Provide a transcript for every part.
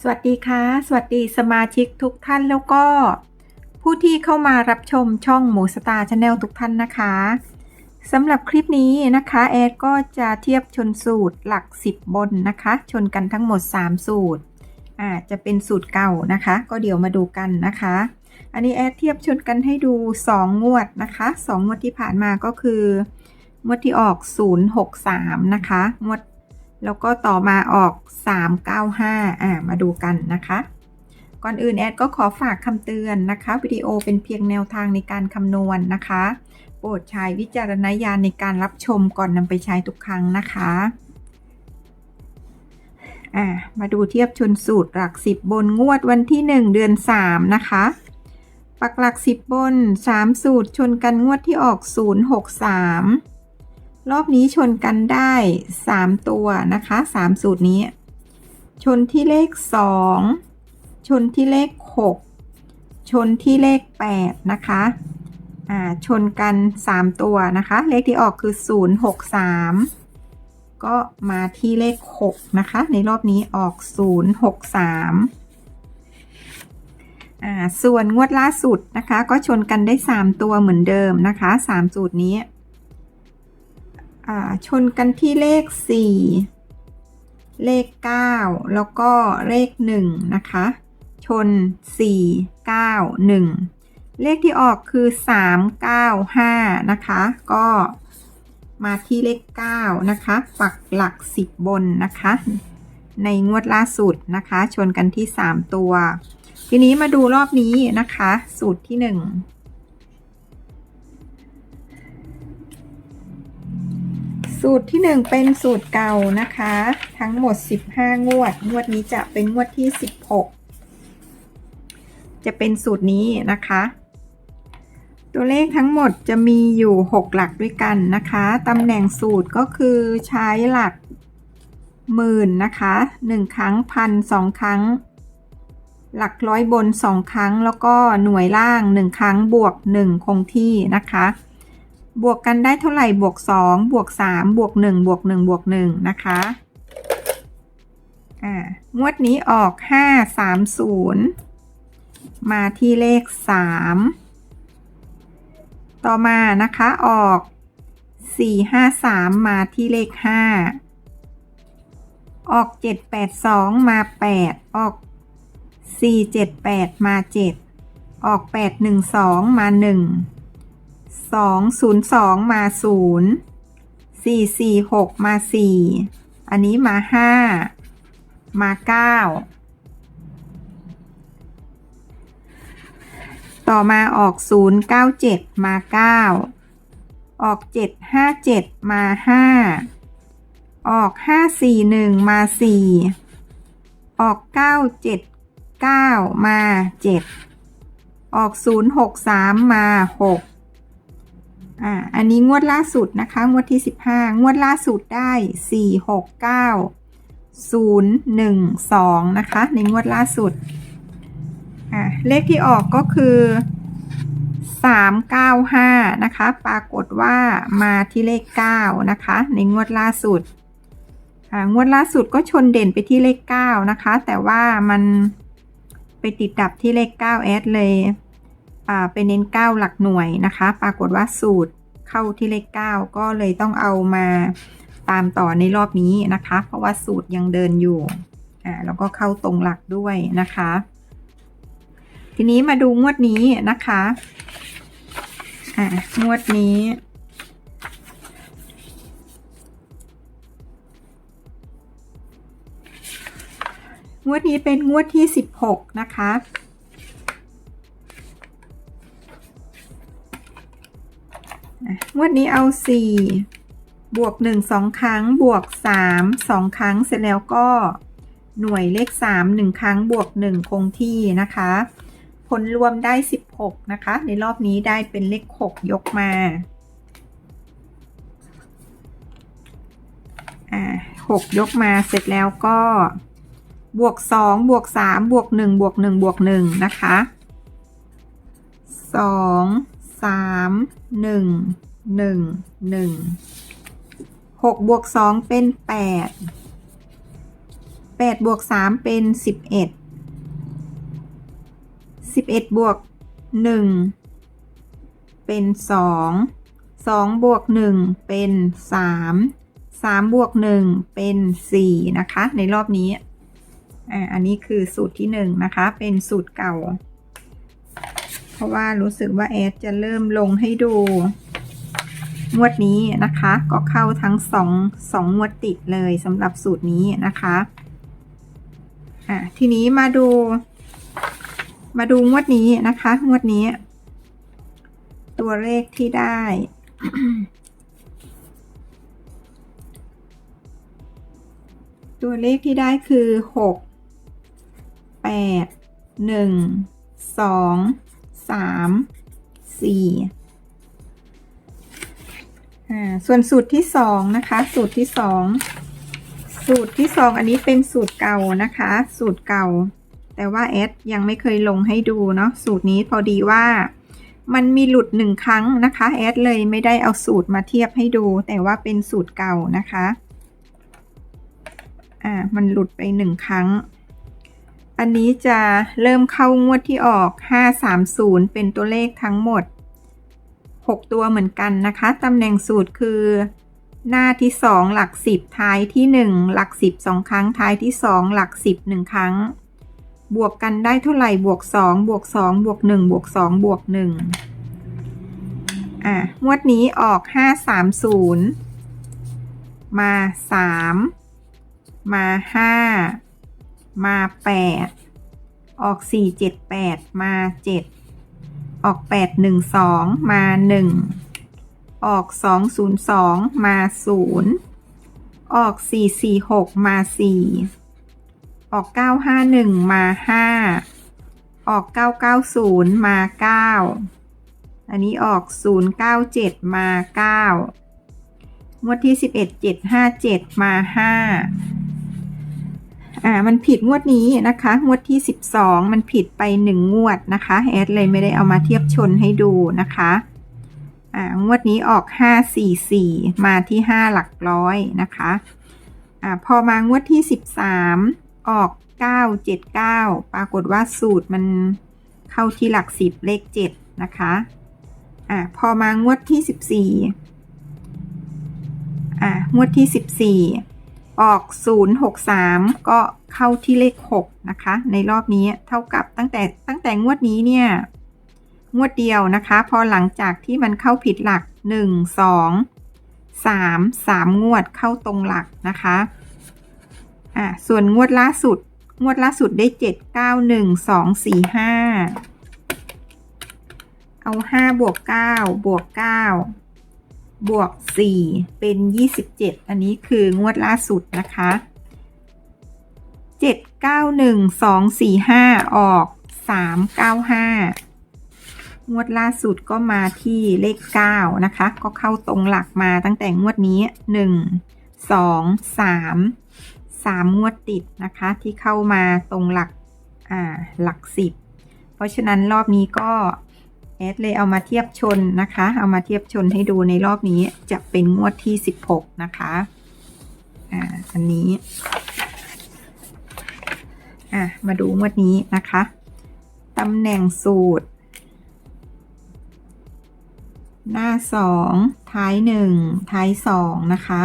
สวัสดีค่ะ สวัสดีสมาชิกทุกท่านแล้วก็ ผู้ที่เข้ามารับชมช่องหมูสตาร์ชาแนลทุกท่านนะคะสำหรับคลิปนี้นะคะแอดก็จะเทียบชนสูตรหลัก 10 บนนะคะ ชนกันทั้งหมด 3 สูตรอ่าจะเป็นสูตรเก่านะคะ ก็เดี๋ยวมาดูกันนะคะ อันนี้แอดเทียบชนกันให้ดู 2 งวดนะคะ 2 งวดที่ผ่านมาก็คืองวดที่ออก 063 นะคะ งวด แล้วก็ต่อมาออก 395 อ่า มาดูกันนะคะ ก่อนอื่นแอดก็ขอฝากคำเตือนนะคะ วิดีโอเป็นเพียงแนวทางในการคำนวณนนะคะ โปรดใช้วิจารณญาณในการรับชมก่อนนำไปใช้ทุกครั้งนะคะ อ่า มาดูเทียบชนสูตรหลัก 10 บนงวดวันที่ 1 เดือน 3 นะคะปักหลัก 10 บน 3 สูตรชนกันงวดที่ออก 063 รอบนี้ชนกันได้ 3 ตัวนะคะ 3 สูตรนี้ ชนที่เลข 2 ชนที่เลข 6 ชนที่เลข 8 นะคะอ่าชนกัน 3 ตัวนะคะ เลขที่ออกคือ 063 ก็มาที่เลข 6 นะคะ ในรอบนี้ออก 063อ่าส่วนงวดล่าสุดนะคะ ก็ชนกันได้ 3 ตัวเหมือนเดิมนะคะ 3 สูตรนี้ ชนกันที่เลข 4 เลข 9 แล้วก็เลข 1 นะคะ ชน 4 9 1 เลขที่ออกคือ 3 9 5 นะคะ ก็มาที่เลข 9 นะคะ ปักหลัก 10 บนนะคะ ในงวดล่าสุดนะคะ ชนกันที่ 3 ตัว ทีนี้มาดูรอบนี้นะคะ สูตรที่ 1 สูตรที่1เป็นสูตรเก่านะคะ ทั้งหมด 15 งวด งวดนี้จะเป็นงวดที่ 16 จะเป็นสูตรนี้นะคะ ตัวเลขทั้งหมดจะมีอยู่ 6 หลักด้วยกันนะคะตำแหน่งสูตรก็คือใช้หลักหมื่นนะคะ 1 ครั้งพันสองครั้ง หลักร้อยบน 2 ครั้ง แล้วก็หน่วยล่าง 1 ครั้งบวก 1 คงที่นะคะ บวกกันได้เท่าไหร่บวก2บวก3บวก1บวก1บวก1นะคะอ่างวดนี้ออก 5 3 0 มาที่เลข 3 ต่อมานะคะออก 4 5 3 มาที่เลข 5 ออก 7 8 2 มา 8 ออก 4 7 8 มา 7 ออก 8 1 2 มา 1 สองศูนย์สองมาศูนย์สี่สี่หกมาสี่อันนี้มาห้ามาเก้าต่อมาออกศูนย์เก้าเจ็ดมาเก้าออกเจ็ดห้าเจ็ดมาห้าออกห้าสี่หนึ่งมาสี่ออกเก้าเจ็ดเก้ามาเจ็ดออกศูนย์หกสามมาหก อ่า อันนี้งวดล่าสุดนะคะ งวดที่ 15 งวดล่าสุดได้ 4 6 9 0 1 2 นะคะ ในงวดล่าสุด อ่า เลขที่ออกก็คือ 395 นะคะ ปรากฏว่ามาที่เลข 9 นะคะ ในงวดล่าสุด อ่า งวดล่าสุดก็ชนเด่นไปที่เลข 9 นะคะ แต่ว่ามันไปติดดับที่เลข 9 แอดเลย ไปเน้น 9 หลักหน่วยนะคะ ปรากฏว่าสูตรเข้าที่เลข 9 ก็เลยต้องเอามาตามต่อในรอบนี้นะคะ เพราะว่าสูตรยังเดินอยู่อ่าแล้วก็เข้าตรงหลักด้วยนะคะ ทีนี้มาดูงวดนี้นะคะอ่างวดนี้งวดนี้เป็นงวดที่ 16 นะคะ งวดนี้เอา 4 บวก 1 2 ครั้ง บวก 3 2 ครั้ง เสร็จแล้วก็หน่วยเลข 3 1 ครั้ง บวก 1 คงที่นะคะ ผลรวมได้ 16 นะคะ ในรอบนี้ได้เป็นเลข 6 ยกมา อ่า6ยกมาเสร็จแล้วก็บวก 2 บวก 3 บวก 1 บวก 1 บวก 1 นะคะ2สามหนึ่งหนึ่งหนึ่งหกบวกสองเป็นแปดแปดบวกสามเป็นสิบเอ็ดสิบเอ็ดบวกหนึ่งเป็นสองสองบวกหนึ่งเป็นสามสามบวกหนึ่งเป็นสี่นะคะ ในรอบนี้อ่าอันนี้คือสูตรที่หนึ่งนะคะ เป็นสูตรเก่า เพราะว่ารู้สึกว่าแอดจะเริ่มลงให้ดู งวดนี้นะคะ ก็เข้าทั้งสองสองงวดติดเลยสำหรับสูตรนี้นะคะอะทีนี้มาดู มาดูงวดนี้นะคะ งวดนี้ ตัวเลขที่ได้ตัวเลขที่ได้คือหกแปดหนึ่ง สามสี่อ่าส่วนสูตรที่สองนะคะ สูตรที่สองสูตรที่สองอันนี้เป็นสูตรเก่านะคะ สูตรเก่า แต่ว่าแอดยังไม่เคยลงให้ดูเนาะสูตรนี้พอดีว่ามันมีหลุดหนึ่งครั้งนะคะแอดเลยไม่ได้เอาสูตรมาเทียบให้ดู แต่ว่าเป็นสูตรเก่านะคะ อ่ามันหลุดไปหนึ่งครั้ง อันนี้จะเริ่มเข้างวดที่ออก 530 เป็นตัวเลขทั้งหมด 6 ตัวเหมือนกันนะคะ ตำแหน่งสูตรคือ หน้าที่ 2 หลัก 10 ท้ายที่ 1 หลัก 10 2 ครั้ง ท้ายที่ 2 หลัก 10 1 ครั้ง บวกกันได้เท่าไหร่ บวก 2 บวก 2 บวก 1 บวก 2 บวก 1 อะ งวดนี้ออก 530 มา 3 มา 5 มา8ออก4 7 8มา7ออก8 1 2มา1ออก2 0 2มา0ออก4 4 6มา4ออก9 5 1มา5ออก9 9 0มา9อันนี้ออก0 9 7มา9งวดที่11 7 5 7มา5 อ่ามันผิดงวดนี้นะคะ งวดที่ 12 มันผิดไป 1 งวดนะคะแอดเลยไม่ได้เอามาเทียบชนให้ดูนะคะอ่างวดนี้ออก 544 มาที่ 5 หลักร้อยนะคะอ่าพอมางวดที่ 13 ออก 979 ปรากฏว่าสูตรมันเข้าที่หลัก 10 เลข 7 นะคะอ่าพอมางวดที่ 14อ่างวดที่ 14 ออก 063 ก็เข้าที่เลข 6 นะคะ ในรอบนี้เท่ากับตั้งแต่ตั้งแต่งวดนี้เนี่ย งวดเดียวนะคะ พอหลังจากที่มันเข้าผิดหลัก 1 2 3 3 งวดเข้าตรงหลักนะคะอ่าส่วนงวดล่าสุด งวดล่าสุดได้ 7 9 1 2 4 5 เอา 5 บวก 9 บวก 9 บวก 4 เป็น 27 อันนี้คืองวดล่าสุดนะคะ 7 9 1 2 4 5 ออก 3 9 5 งวดล่าสุดก็มาที่เลข 9 นะคะ ก็เข้าตรงหลักมาตั้งแต่งวดนี้ 1 2 3 3 งวดติดนะคะ ที่เข้ามาตรงหลัก อ่า หลัก 10 เพราะฉะนั้นรอบนี้ก็ แอดเลยเอามาเทียบชนนะคะ เอามาเทียบชนให้ดูในรอบนี้จะเป็นงวดที่ 16 นะคะอ่าอันนี้อะมาดูงวดนี้นะคะตำแหน่งสูตร หน้าสองท้ายหนึ่งท้ายสองนะคะ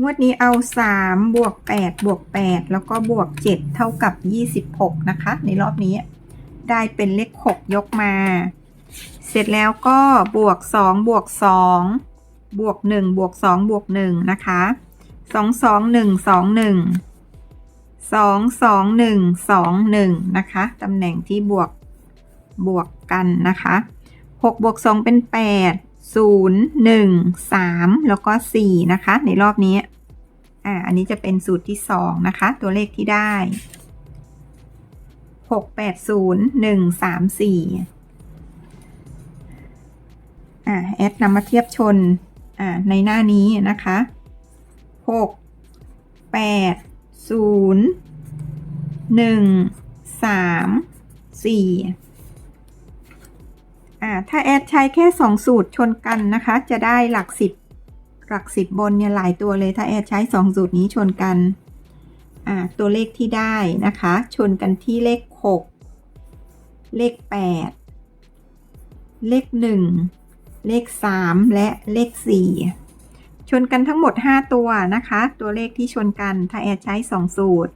งวดนี้เอา3บวก8บวก8แล้วก็บวก 7 เท่ากับ 26 นะคะ ในรอบนี้ ได้เป็นเลข 6 ยกมา เสร็จแล้วก็บวก 2 บวก 2 บวก 1 บวก 2 บวก 1 นะคะ 2 2 1 2 1 2 2 1 2 1 นะคะ ตำแหน่งที่บวกบวกกันนะคะ 6 บวก 2 เป็น 8 0 1 3 แล้วก็ 4 นะคะ ในรอบนี้ อ่า อันนี้จะเป็นสูตรที่ 2 นะคะ ตัวเลขที่ได้ 6 8 0 1 3 4 อ่า แอดนำมาเทียบชน อ่า ในหน้านี้นะคะ 6 8 0 1 3 4 อ่าถ้าแอดใช้แค่สองสูตรชนกันนะคะ จะได้หลักสิบหลักสิบบนเนี่ยหลายตัวเลย ถ้าแอดใช้สองสูตรนี้ชนกันอ่าตัวเลขที่ได้นะคะ ชนกันที่เลขหกเลขแปดเลขหนึ่งเลขสามและเลขสี่ชนกันทั้งหมด 5 ตัวนะคะ ตัวเลขที่ชนกันถ้าแอดใช้ 2 สูตร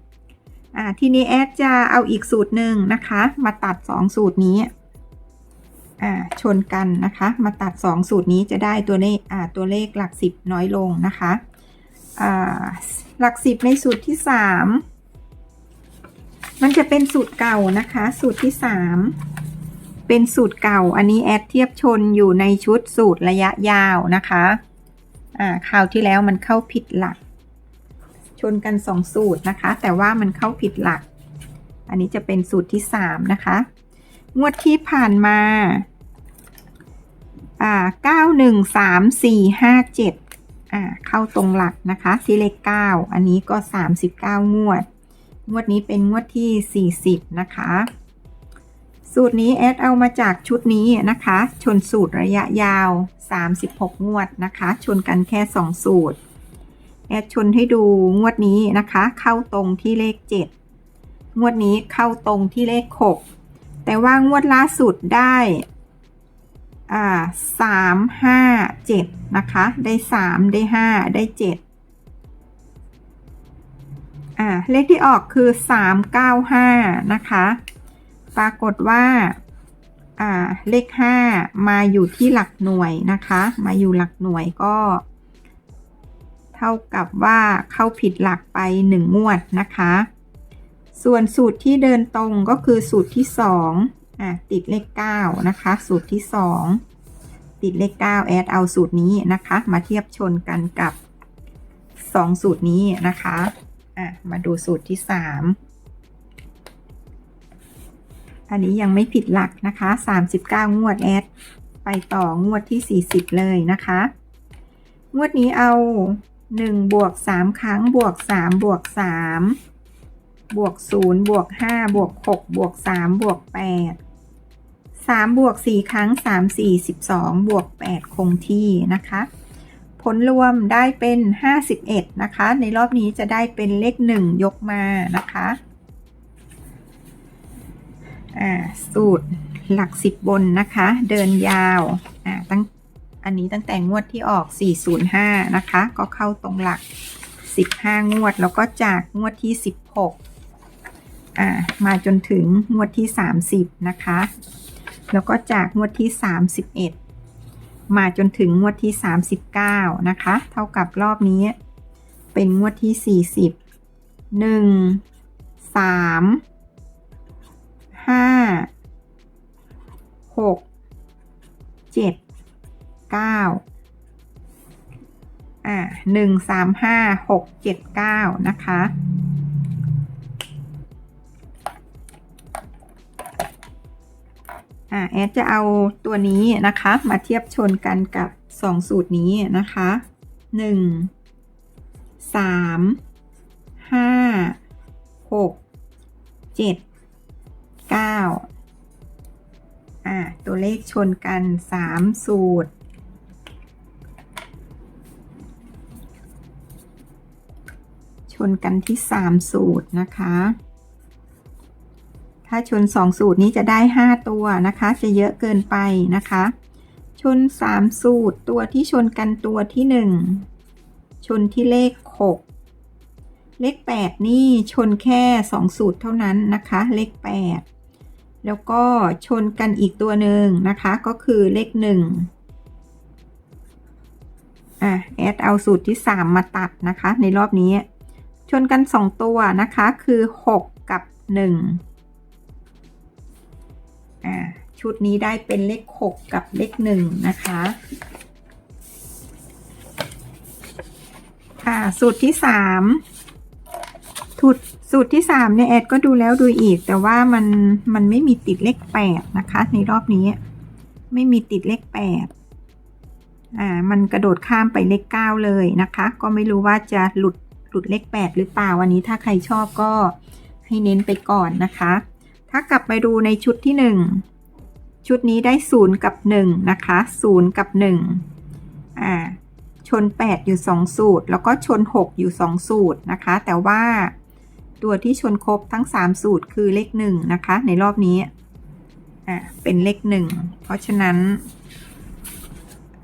อ่าทีนี้แอดจะเอาอีกสูตรหนึ่งนะคะ มาตัด 2 สูตรนี้ อ่าชนกันนะคะ มาตัด 2 สูตรนี้จะได้ตัวเลขอ่าตัวเลขหลัก 10 น้อยลงนะคะอ่าหลัก 10 ในสูตรที่ 3 มันจะเป็นสูตรเก่านะคะ สูตรที่ 3 เป็นสูตรเก่า อันนี้แอดเทียบชนอยู่ในชุดสูตรระยะยาวนะคะอ่าคราวที่แล้วมันเข้าผิดหลัก ชนกัน 2 สูตรนะคะ แต่ว่ามันเข้าผิดหลัก อันนี้จะเป็นสูตรที่ 3 นะคะงวดที่ผ่านมา อ่าเก้าหนึ่งสามสี่ห้าเจ็ดอ่าเข้าตรงหลักนะคะที่เลขเก้าอันนี้ก็สามสิบเก้างวด งวดนี้เป็นงวดที่สี่สิบนะคะ สูตรนี้แอดเอามาจากชุดนี้นะคะ ชนสูตรระยะยาว 36 งวดนะคะ ชนกันแค่ 2 สูตร แอดชนให้ดูงวดนี้นะคะ เข้าตรงที่เลข 7 งวดนี้เข้าตรงที่เลข 6 แต่ว่างวดล่าสุดได้ อ่าสามห้าเจ็ดนะคะ ได้สามได้ห้าได้เจ็ดอ่าเลขที่ออกคือสามเก้าห้านะคะ ปรากฏว่าอ่าเลขห้ามาอยู่ที่หลักหน่วยนะคะ มาอยู่หลักหน่วยก็ เท่ากับว่าเข้าผิดหลักไปหนึ่งงวดนะคะ ส่วนสูตรที่เดินตรงก็คือสูตรที่สอง อะติดเลข9นะคะ สูตรที่ 2 ติดเลข9แอดเอาสูตรนี้นะคะ มาเทียบชนกันกับ 2 สูตรนี้นะคะอะมาดูสูตรที่ 3 อันนี้ยังไม่ผิดหลักนะคะ 39 งวดแอดไปต่องวดที่ 40 เลยนะคะ งวดนี้เอา 1 บวก 3 ครั้งบวก 3 บวก 3 บวก 0 บวก 5 บวก 6 บวก 3 บวก 8 3บวก4ครั้ง3 4 12บวก8คงที่นะคะ ผลรวมได้เป็น51นะคะ ในรอบนี้จะได้เป็นเลข1ยกมานะคะอ่าสูตรหลัก10บนนะคะ เดินยาวอ่าตั้งอันนี้ตั้งแต่งวดที่ออก 405 นะคะ ก็เข้าตรงหลัก 15 งวด แล้วก็จากงวดที่ 16 อ่า มาจนถึงงวดที่ 30 นะคะ แล้วก็จากงวดที่ 31 มาจนถึงงวดที่ 39 นะคะ เท่ากับรอบนี้ เป็นงวดที่ 40 1 3 5 6 7 9 อ่าหนึ่งสามห้าหกเจ็ดเก้านะคะ อ่าแอดจะเอาตัวนี้นะคะ มาเทียบชนกันกับ 2 สูตรนี้นะคะ 1 3 5 6 7 9อ่าตัวเลขชนกัน 3 สูตร ชนกันที่ 3 สูตรนะคะ ถ้าชน 2 สูตรนี้จะได้ 5 ตัวนะคะ จะเยอะเกินไปนะคะ ชน 3 สูตรตัวที่ชนกันตัวที่ 1 ชนที่เลข 6 เลข 8 นี่ชนแค่ 2 สูตรเท่านั้นนะคะ เลข 8 แล้วก็ชนกันอีกตัวหนึ่งนะคะ ก็คือเลข 1 อะ แอดเอาสูตรที่ 3 มาตัดนะคะ ในรอบนี้ ชนกัน 2 ตัวนะคะคือ 6 กับ 1 อ่าชุดนี้ได้เป็นเลข 6 กับเลข 1 นะคะอ่าสูตรที่3สูตรสูตรที่3เนี่ยแอดก็ดูแล้วดูอีก แต่ว่ามันมันไม่มีติดเลข 8 นะคะ ในรอบนี้ ไม่มีติดเลข 8 อ่า มันกระโดดข้ามไปเลข 9 เลยนะคะ ก็ไม่รู้ว่าจะหลุดหลุดเลข 8 หรือเปล่าวันนี้ถ้าใครชอบก็ให้เน้นไปก่อนนะคะ ถ้ากลับไปดูในชุดที่หนึ่งชุดนี้ได้ 0 กับ 1 นะคะ 0 กับ1อ่าชน 8 อยู่ 2 สูตร แล้วก็ชน 6 อยู่ 2 สูตรนะคะ แต่ว่าตัวที่ชนครบทั้ง 3 สูตรคือเลข 1 นะคะ ในรอบนี้อ่าเป็นเลข 1 เพราะฉะนั้น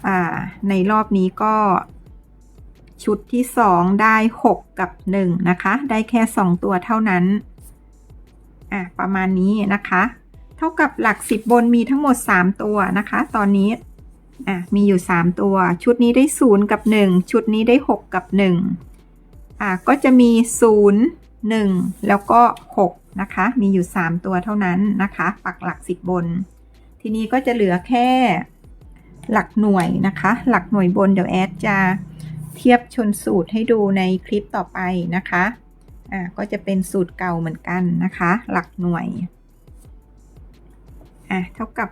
อ่าในรอบนี้ก็ชุดที่ 2 ได้ 6 กับ 1 นะคะ ได้แค่ 2 ตัวเท่านั้น อะประมาณนี้นะคะ เท่ากับหลัก 10 บนมีทั้งหมด 3 ตัวนะคะ ตอนนี้อะมีอยู่ 3 ตัว ชุดนี้ได้ 0 กับ 1 ชุดนี้ได้ 6 กับ 1อะก็จะมี 0 1 แล้วก็ 6 นะคะ มีอยู่ 3 ตัวเท่านั้นนะคะ ปักหลัก 10 บน ทีนี้ก็จะเหลือแค่หลักหน่วยนะคะ หลักหน่วยบนเดี๋ยวแอดจะเทียบชนสูตรให้ดูในคลิปต่อไปนะคะ อ่าก็จะเป็นสูตรเก่าเหมือนกันนะคะ หลักหน่วยอะเท่ากับ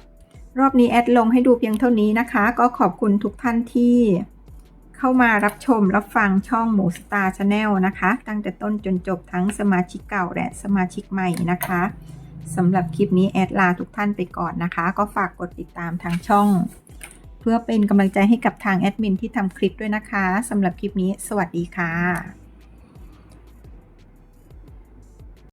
รอบนี้แอดลงให้ดูเพียงเท่านี้นะคะ ก็ขอบคุณทุกท่านที่เข้ามารับชมรับฟังช่องหมูสตาร์ชาแนลนะคะ ตั้งแต่ต้นจนจบทั้งสมาชิกเก่าและสมาชิกใหม่นะคะสำหรับคลิปนี้แอดลาทุกท่านไปก่อนนะคะ ก็ฝากกดติดตามทางช่อง เพื่อเป็นกำลังใจให้กับทางแอดมินที่ทำคลิปด้วยนะคะสำหรับคลิปนี้ สวัสดีค่ะ